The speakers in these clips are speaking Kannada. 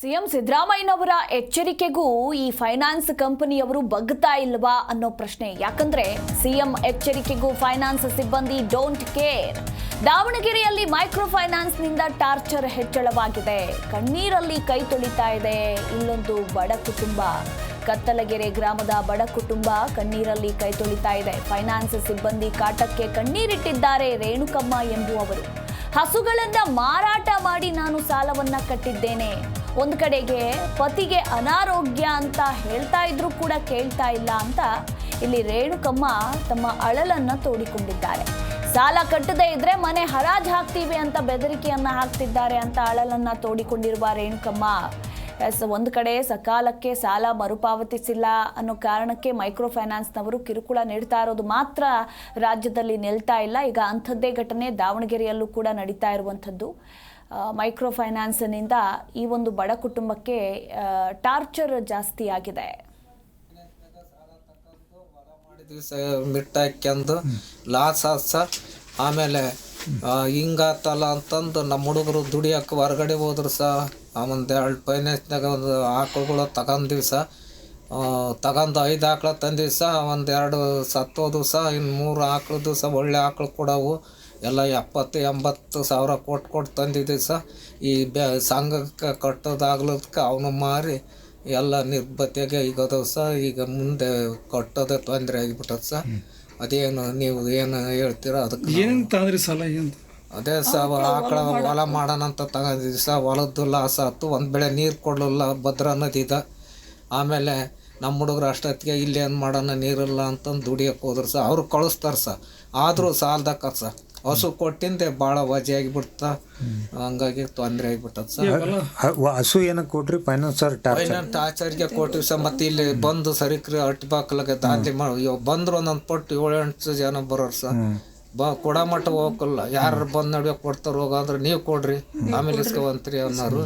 ಸಿಎಂ ಸಿದ್ದರಾಮಯ್ಯನವರ ಎಚ್ಚರಿಕೆಗೂ ಈ ಫೈನಾನ್ಸ್ ಕಂಪನಿಯವರು ಬಗ್ತಾ ಇಲ್ವಾ ಅನ್ನೋ ಪ್ರಶ್ನೆ. ಯಾಕಂದ್ರೆ ಸಿಎಂ ಎಚ್ಚರಿಕೆಗೂ ಫೈನಾನ್ಸ್ ಸಿಬ್ಬಂದಿ ಡೋಂಟ್ ಕೇರ್. ದಾವಣಗೆರೆಯಲ್ಲಿ ಮೈಕ್ರೋ ಫೈನಾನ್ಸ್ನಿಂದ ಟಾರ್ಚರ್ ಹೆಚ್ಚಳವಾಗಿದೆ. ಕಣ್ಣೀರಲ್ಲಿ ಕೈ ತೊಳಿತಾ ಇದೆ. ಇಲ್ಲೊಂದು ಬಡ ಕುಟುಂಬ. ಕತ್ತಲಗೆರೆ ಗ್ರಾಮದ ಬಡ ಕುಟುಂಬ ಕಣ್ಣೀರಲ್ಲಿ ಕೈ ತೊಳಿತಾ ಇದೆ. ಫೈನಾನ್ಸ್ ಸಿಬ್ಬಂದಿ ಕಾಟಕ್ಕೆ ಕಣ್ಣೀರಿಟ್ಟಿದ್ದಾರೆ ರೇಣುಕಮ್ಮ ಎಂಬುವವರು. ಹಸುಗಳನ್ನ ಮಾರಾಟ ಮಾಡಿ ನಾನು ಸಾಲವನ್ನ ಕಟ್ಟಿದ್ದೇನೆ. ಒಂದು ಕಡೆಗೆ ಪತಿಗೆ ಅನಾರೋಗ್ಯ ಅಂತ ಹೇಳ್ತಾ ಇದ್ರು ಕೂಡ ಕೇಳ್ತಾ ಇಲ್ಲ ಅಂತ ಇಲ್ಲಿ ರೇಣುಕಮ್ಮ ತಮ್ಮ ಅಳಲನ್ನ ತೋಡಿಕೊಂಡಿದ್ದಾರೆ. ಸಾಲ ಕಟ್ಟದೇ ಇದ್ರೆ ಮನೆ ಹರಾಜ್ ಹಾಕ್ತೀವಿ ಅಂತ ಬೆದರಿಕೆಯನ್ನ ಹಾಕ್ತಿದ್ದಾರೆ ಅಂತ ಅಳಲನ್ನ ತೋಡಿಕೊಂಡಿರುವ ರೇಣುಕಮ್ಮ. ಒಂದು ಕಡೆ ಸಕಾಲಕ್ಕೆ ಸಾಲ ಮರುಪಾವತಿಸಿಲ್ಲ ಅನ್ನೋ ಕಾರಣಕ್ಕೆ ಮೈಕ್ರೋ ಫೈನಾನ್ಸ್ನವರು ಕಿರುಕುಳ ನೀಡ್ತಾ ಇರೋದು ಮಾತ್ರ ರಾಜ್ಯದಲ್ಲಿ ನಿಲ್ತಾ ಇಲ್ಲ. ಈಗ ಅಂಥದ್ದೇ ಘಟನೆ ದಾವಣಗೆರೆಯಲ್ಲೂ ಕೂಡ ನಡೀತಾ ಇರುವಂಥದ್ದು. ಮೈಕ್ರೋ ಫೈನಾನ್ಸ್ನಿಂದ ಈ ಒಂದು ಬಡ ಕುಟುಂಬಕ್ಕೆ ಟಾರ್ಚರ್ ಜಾಸ್ತಿ ಆಗಿದೆ. ಹಾಕ್ಯಂದು ಲಾಸ್ ಆಮೇಲೆ ಹಿಂಗಾತಲ್ಲ ಅಂತಂದು ನಮ್ಮ ಹುಡುಗರು ದುಡಿಯಕ್ಕೆ ಹೊರಗಡೆ ಹೋದ್ರು ಸ ಒಂದು ಎರಡು ಫೈನಾನ್ಸ್ನಾಗ ಒಂದು ಆಕಳುಗಳು ತಗೊಂಡಿವಿ ಸಹ ತಗೊಂಡು ಐದು ಆಕಳ ತಂದಿವಿ ಸಹ ಒಂದು ಎರಡು ಸತ್ತೋದು ಸಹ ಇನ್ನು ಮೂರು ಆಕಳದ್ದು ಸಹ ಒಳ್ಳೆ ಆಕಳು ಕೊಡವು. ಎಲ್ಲ ಎಪ್ಪತ್ತು ಎಂಬತ್ತು ಸಾವಿರ ಕೊಟ್ಟು ಕೊಟ್ಟು ತಂದಿದ್ದೀವಿ ಸ. ಈ ಬ್ಯಾ ಸಂಘಕ್ಕೆ ಕಟ್ಟೋದಾಗ್ಲದಕ್ಕೆ ಅವನು ಮಾರಿ ಎಲ್ಲ ನಿರ್ಬತ್ತೆಗೆ ಈಗ ಅದಾವ ಸ. ಈಗ ಮುಂದೆ ಕಟ್ಟೋದೇ ತೊಂದರೆ ಆಗಿಬಿಟ್ಟದ ಸ. ಅದೇನು ನೀವು ಏನು ಹೇಳ್ತೀರೋ ಅದಕ್ಕೆ ಏನೇನು ತಂದ್ರಿ ಸಲ ಏನು? ಅದೇ ಸ ಆಕಳ ಹೊಲ ಮಾಡೋಣ ಅಂತ ತಗೊಂಡಿದ್ವಿ ಸ. ಹೊಲದ್ದು ಲಾಸ್ ಆಯ್ತು ಒಂದು ಬೆಳೆ ನೀರು ಕೊಡಲಿಲ್ಲ ಭದ್ರಾ ನದಿದ ಆಮೇಲೆ ನಮ್ಮ ಹುಡುಗರು ಅಷ್ಟೊತ್ತಿಗೆ ಇಲ್ಲಿ ಏನು ಮಾಡೋಣ ನೀರಿಲ್ಲ ಅಂತಂದು ದುಡಿಯಕ್ಕೆ ಹೋದ್ರು ಸಹ ಅವ್ರು ಕಳಿಸ್ತಾರೆ ಸ. ಆದರೂ ಸಾಲದಕ್ಕ ಸ. ಹಸು ಕೊಟ್ಟಿಂದ ಭಾಳ ವಜೆ ಆಗಿಬಿಡ್ತ. ಹಂಗಾಗಿ ತೊಂದರೆ ಆಗಿಬಿಟ್ಟದ ಸ ಹಸು ಏನಕ್ಕೆ ಕೊಟ್ರಿ? ಫೈನಾನ್ಸ್ ಸರ್ ಕೊಟ್ರಿ ಫೈನಾನ್ಸ್ ಆಚಾರ್ಯ ಕೊಟ್ಟಿವಿ ಸರ್. ಮತ್ತೆ ಇಲ್ಲಿ ಬಂದು ಸರಿಕ್ರಿ ಅಟ್ಟಿ ಬಾಕ್ಲಾಗ ದಾಂಧಲಿ ಮಾಡಿ. ಬಂದ್ರು ಒಂದೊಂದು ಪಟ್ಟು ಏಳು ಎಂಟು ಜನ ಬರೋರು ಸರ್. ಬಾ ಕೊಡ ಮಟ್ಟ ಹೋಗಲ್ಲ ಯಾರು ಬಂದು ನಡುವೆ ಕೊಡ್ತಾರ ಹೋಗಂದ್ರೆ ನೀವು ಕೊಡ್ರಿ. ಆಮೇಲೆ ಇಸ್ಕೊಂತ್ರಿ ಅನ್ನೋರು.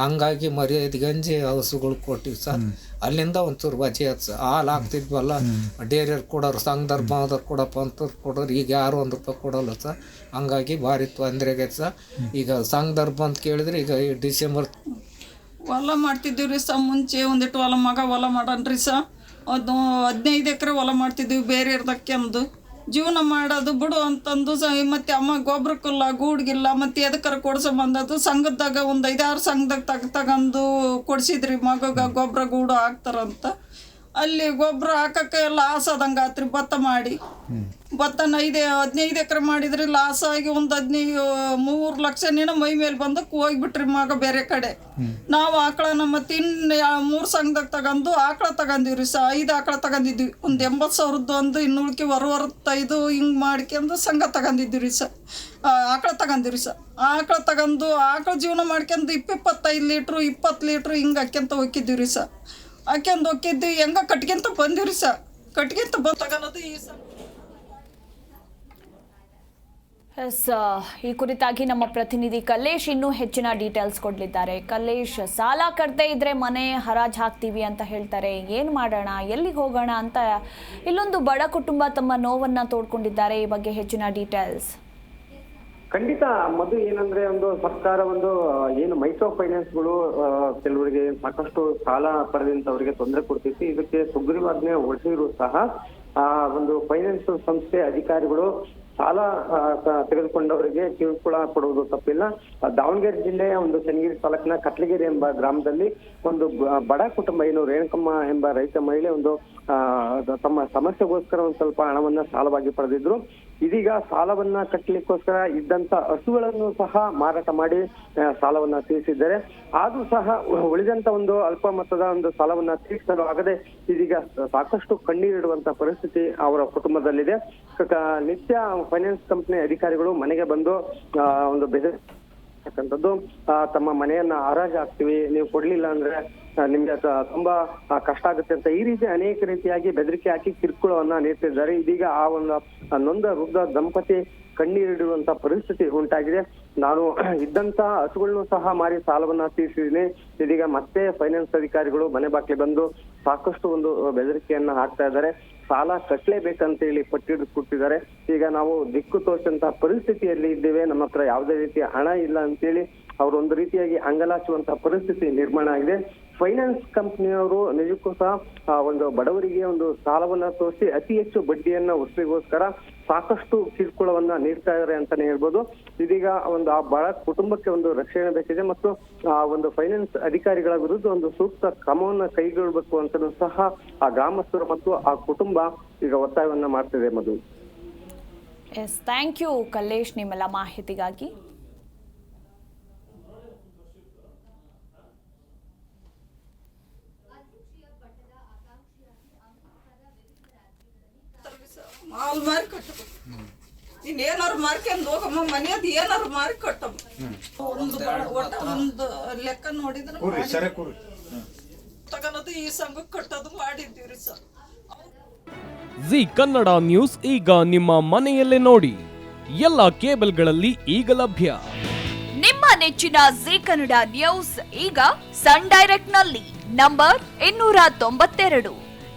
ಹಂಗಾಗಿ ಮರ್ಯಾದೆ ಗಂಜಿ ಹಸುಗಳು ಕೊಟ್ಟಿವಿ ಸರ್ ಅಲ್ಲಿಂದ ಒಂಚೂರು ವಜೆ ಹಚ್ಚ ಸರ್ ಹಾಲು ಹಾಕ್ತಿದ್ವಲ್ಲ. ಡೇರಿಯರ್ ಕೊಡೋರು ಸಂಘದವ್ರು ಮಾದವ್ರು ಕೊಡಪ್ಪ ಅಂತ ಕೊಡೋರು. ಈಗ ಯಾರು ಒಂದು ರೂಪಾಯಿ ಕೊಡಲ್ಲ ಸರ್ ಹಂಗಾಗಿ ಭಾರಿ ತೊಂದರೆ ಆಗೈತೆ ಸರ್ ಈಗ ಸಂಘದವ್ರು ಅಂತ ಕೇಳಿದ್ರೆ ಈಗ ಈ ಡಿಸೆಂಬರ್ ಹೊಲ ಮಾಡ್ತಿದ್ದೀವಿ ರೀ ಸ. ಮುಂಚೆ ಒಂದಿಟ್ಟು ಹೊಲ ಮಗ ಹೊಲ ಮಾಡನ್ರಿ ಸ. ಅದು ಹದಿನೈದು ಎಕರೆ ಹೊಲ ಮಾಡ್ತಿದ್ದೀವಿ. ಬೇರೆ ಇರ್ದಕ್ಕೆ ಅಂದು ಜೀವನ ಮಾಡೋದು ಬಿಡು ಅಂತಂದು ಸ ಮತ್ತೆ ಅಮ್ಮ ಗೊಬ್ಬರಕ್ಕಿಲ್ಲ ಗೂಡ್ಗಿಲ್ಲ ಮತ್ತೆ ಎದಕ್ಕರ ಬಂದದ್ದು? ಸಂಘದಾಗ ಒಂದು ಐದಾರು ಸಂಘದಾಗ ತಗ ತಗಂದು ಕೊಡ್ಸಿದ್ರಿ. ಮಗಗ ಗೊಬ್ಬರ ಗೂಡು ಹಾಕ್ತಾರಂತ. ಅಲ್ಲಿ ಗೊಬ್ಬರ ಹಾಕಕ್ಕೆ ಎಲ್ಲ ಆದಂಗೆ ಆತ್ರಿ ಭತ್ತ ಮಾಡಿ. ಭತ್ತನ ಐದು ಹದಿನೈದು ಎಕರೆ ಮಾಡಿದ್ರಿ ಲಾಸ್ ಆಗಿ ಒಂದು ಹದಿನೈದು ಮೂರು ಲಕ್ಷನೇನೋ ಮೈ ಮೇಲೆ ಬಂದಕ್ಕೆ ಹೋಗ್ಬಿಟ್ರಿ ಮಗ ಬೇರೆ ಕಡೆ. ನಾವು ಆಕಳ ನಮ್ಮ ಇನ್ನು ಮೂರು ಸಂಘದಾಗ ತಗೊಂಡು ಆಕಳ ತಗೊಂಡಿವ್ರಿ ಸ ಐದು ಆಕಳ ತಗೊಂಡಿದ್ವಿ ಒಂದು ಎಂಬತ್ತು ಸಾವಿರದ್ದು ಒಂದು ಇನ್ನು ಉಳ್ಕಿ ಹೊರವತ್ತೈದು ಹಿಂಗೆ ಮಾಡ್ಕೊಂಡು ಸಂಘ ತಗೊಂಡಿದ್ದೀವ್ರಿ ಸ ಆಕಳ ತಗೊಂಡಿವ್ರಿ ಸ. ಆಕಳ ತಗೊಂಡು ಆಕಳ ಜೀವನ ಮಾಡ್ಕೊಂಡು ಇಪ್ಪಿಪ್ಪತ್ತೈದು ಲೀಟ್ರು ಇಪ್ಪತ್ತು ಲೀಟ್ರು ಹಿಂಗೆ ಹಾಕ್ಯಂತ ಹೋಗಿದ್ದೀವ್ರಿ ಸ. ಹಾಕ್ಯಂದು ಹೋಗಿದ್ದು ಹೆಂಗ ಕಟ್ಕೊಂತ ಬಂದಿವ್ರಿ ಸ. ಕಟ್ಕೊಂತ ಬಂದು ತಗೊಳೋದು ಈ ಸ. ಎಸ್ ಈ ಕುರಿತಾಗಿ ನಮ್ಮ ಪ್ರತಿನಿಧಿ ಕಲ್ಲೇಶ್ ಇನ್ನೂ ಹೆಚ್ಚಿನ ಡೀಟೇಲ್ಸ್ ಕೊಡಲಿದ್ದಾರೆ. ಕಲ್ಲೇಶ್, ಸಾಲ ಕಟ್ಟದೇ ಇದ್ರೆ ಮನೆ ಹರಾಜ್ ಹಾಕ್ತೀವಿ ಅಂತ ಹೇಳ್ತಾರೆ. ಏನು ಮಾಡೋಣ? ಎಲ್ಲಿಗೆ ಹೋಗೋಣ ಅಂತ ಇಲ್ಲೊಂದು ಬಡ ಕುಟುಂಬ ತಮ್ಮ ನೋವನ್ನ ತೋಡ್ಕೊಂಡಿದ್ದಾರೆ. ಈ ಬಗ್ಗೆ ಹೆಚ್ಚಿನ ಡೀಟೇಲ್ಸ್ ಖಂಡಿತ. ಮದು ಏನಂದ್ರೆ ಒಂದು ಸರ್ಕಾರ ಒಂದು, ಏನು ಮೈಕ್ರೋ ಫೈನಾನ್ಸ್ಗಳು ಗಳು ಕೆಲವರಿಗೆ ಸಾಕಷ್ಟು ಸಾಲ ಪಡೆದಂತವರಿಗೆ ತೊಂದರೆ ಕೊಡ್ತೈತಿ. ಇದಕ್ಕೆ ಸುಗ್ರೀವಾಜ್ಞೆ ಹೊರಟಿದ್ರು ಸಹ, ಆ, ಒಂದು ಫೈನಾನ್ಸ್ ಸಂಸ್ಥೆ ಅಧಿಕಾರಿಗಳು ಸಾಲ ತೆಗೆದುಕೊಂಡವರಿಗೆ ಕಿರುಕುಳ ಕೊಡುವುದು ತಪ್ಪಿಲ್ಲ. ದಾವಣಗೆರೆ ಜಿಲ್ಲೆಯ ಒಂದು ಚನ್ನಗಿರಿ ತಾಲೂಕಿನ ಕಟ್ಲಗಿರಿ ಎಂಬ ಗ್ರಾಮದಲ್ಲಿ ಒಂದು ಬಡ ಕುಟುಂಬ ಏನು ರೇಣುಕಮ್ಮ ಎಂಬ ರೈತ ಮಹಿಳೆ ಒಂದು ತಮ್ಮ ಸಮಸ್ಯೆಗೋಸ್ಕರ ಒಂದು ಸ್ವಲ್ಪ ಹಣವನ್ನ ಸಾಲವಾಗಿ ಪಡೆದಿದ್ರು. ಇದೀಗ ಸಾಲವನ್ನ ಕಟ್ಟಲಿಕ್ಕೋಸ್ಕರ ಇದ್ದಂತ ಹಸುಗಳನ್ನು ಸಹ ಮಾರಾಟ ಮಾಡಿ ಸಾಲವನ್ನ ತೀರಿಸಿದ್ದಾರೆ. ಆದ್ರೂ ಸಹ ಉಳಿದಂತ ಒಂದು ಅಲ್ಪ ಮೊತ್ತದ ಒಂದು ಸಾಲವನ್ನ ತೀರಿಸಲು ಆಗದೆ ಇದೀಗ ಸಾಕಷ್ಟು ಕಣ್ಣೀರಿಡುವಂತ ಪರಿಸ್ಥಿತಿ ಅವರ ಕುಟುಂಬದಲ್ಲಿದೆ. ನಿತ್ಯ ಫೈನಾನ್ಸ್ ಕಂಪನಿ ಅಧಿಕಾರಿಗಳು ಮನೆಗೆ ಬಂದು ಒಂದು ಬೆದರಿಕೆ ತಮ್ಮ ಮನೆಯನ್ನ ಹರಾಜು ಹಾಕ್ತೀವಿ ನೀವು ಕೊಡ್ಲಿಲ್ಲ ಅಂದ್ರೆ ನಿಮ್ಗೆ ತುಂಬಾ ಕಷ್ಟ ಆಗುತ್ತೆ ಅಂತ ಈ ರೀತಿ ಅನೇಕ ರೀತಿಯಾಗಿ ಬೆದರಿಕೆ ಹಾಕಿ ಕಿರುಕುಳವನ್ನ ನೀಡ್ತಿದ್ದಾರೆ ಇದೀಗ ಆ ಒಂದು ನೊಂದ ವೃದ್ಧ ದಂಪತಿ ಕಣ್ಣೀರಿಡುವಂತ ಪರಿಸ್ಥಿತಿ ಉಂಟಾಗಿದೆ. ನಾನು ಇದ್ದಂತ ಹಸುಗಳನ್ನು ಸಹ ಮಾರಿ ಸಾಲವನ್ನ ತೀರಿಸಿದ್ದೀನಿ. ಇದೀಗ ಮತ್ತೆ ಫೈನಾನ್ಸ್ ಅಧಿಕಾರಿಗಳು ಮನೆ ಬಾಗಿಲು ಬಂದು ಸಾಕಷ್ಟು ಒಂದು ಬೆದರಿಕೆಯನ್ನ ಹಾಕ್ತಾ ಇದ್ದಾರೆ. ಸಾಲ ಕಟ್ಟಲೇಬೇಕಂತ ಹೇಳಿ ಪಟ್ಟಿಡು ಕೊಟ್ಟಿದ್ದಾರೆ ಈಗ ನಾವು ದಿಕ್ಕು ತೋಚಂತ ಪರಿಸ್ಥಿತಿಯಲ್ಲಿ ಇದ್ದೇವೆ. ನಮ್ಮ ಹತ್ರ ಯಾವುದೇ ರೀತಿಯ ಹಣ ಇಲ್ಲ ಅಂತೇಳಿ ಅವರು ಒಂದು ರೀತಿಯಾಗಿ ಅಂಗಲಾಚುವಂತ ಪರಿಸ್ಥಿತಿ ನಿರ್ಮಾಣ ಆಗಿದೆ. ಫೈನಾನ್ಸ್ ಕಂಪ್ನಿಯವರು ನಿಜಕ್ಕೂ ಸಹ ಒಂದು ಬಡವರಿಗೆ ಒಂದು ಸಾಲವನ್ನ ತೋರಿಸಿ ಅತಿ ಹೆಚ್ಚು ಬಡ್ಡಿಯನ್ನ ವಸೂಲಿಗೋಸ್ಕರ ಸಾಕಷ್ಟು ಕಿರುಕುಳವನ್ನ ನೀಡ್ತಾ ಇದ್ದಾರೆ ಅಂತಾನೆ ಹೇಳ್ಬೋದು. ಇದೀಗ ಒಂದು, ಆ, ಬಡ ಕುಟುಂಬಕ್ಕೆ ಒಂದು ರಕ್ಷಣೆ ಬೇಕಿದೆ ಮತ್ತು, ಆ, ಒಂದು ಫೈನಾನ್ಸ್ ಅಧಿಕಾರಿಗಳ ವಿರುದ್ಧ ಒಂದು ಸೂಕ್ತ ಕ್ರಮವನ್ನ ಕೈಗೊಳ್ಳಬೇಕು ಅಂತಲೂ ಸಹ, ಆ, ಗ್ರಾಮಸ್ಥರು ಮತ್ತು ಆ ಕುಟುಂಬ ಈಗ ಒತ್ತಾಯವನ್ನ ಮಾಡ್ತಿದೆ Madhu. Yes thank you Kallesh ನಿಮ್ಮೆಲ್ಲ ಮಾಹಿತಿಗಾಗಿ. ಮಾಲ್ ಮಾರಿ ಕಟ್ಟಬೇಕು ಏನಾರು ಮಾರ್ಕೊಂಡ್ ಹೋಗಮ್ಮ ಮನೆಯದ್ ಏನಾರು ಮಾರಿ ಕಟ್ಟಮ್ಮ. ಒಂದು ಒಟ್ಟ ಒಂದು ಲೆಕ್ಕ ನೋಡಿದ್ರೆ ತಗೊಳೋದು ಈ ಸಂಘಕ್ಕೆ ಕಟ್ಟೋದು ಮಾಡಿದ್ದೀವ್ರಿ ಸರ್. ಜಿ ಕನ್ನಡ ನ್ಯೂಸ್ ಈಗ ನಿಮ್ಮ ಮನೆಯಲ್ಲೇ ನೋಡಿ. ಎಲ್ಲ ಕೇಬಲ್ಗಳಲ್ಲಿ ಈಗ ಲಭ್ಯ. ನಿಮ್ಮ ನೆಚ್ಚಿನ ಜಿ ಕನ್ನಡ ನ್ಯೂಸ್ ಈಗ ಸನ್ ಡೈರೆಕ್ಟ್ನಲ್ಲಿ ನಂಬರ್ ಇನ್ನೂರ ತೊಂಬತ್ತೆರಡು.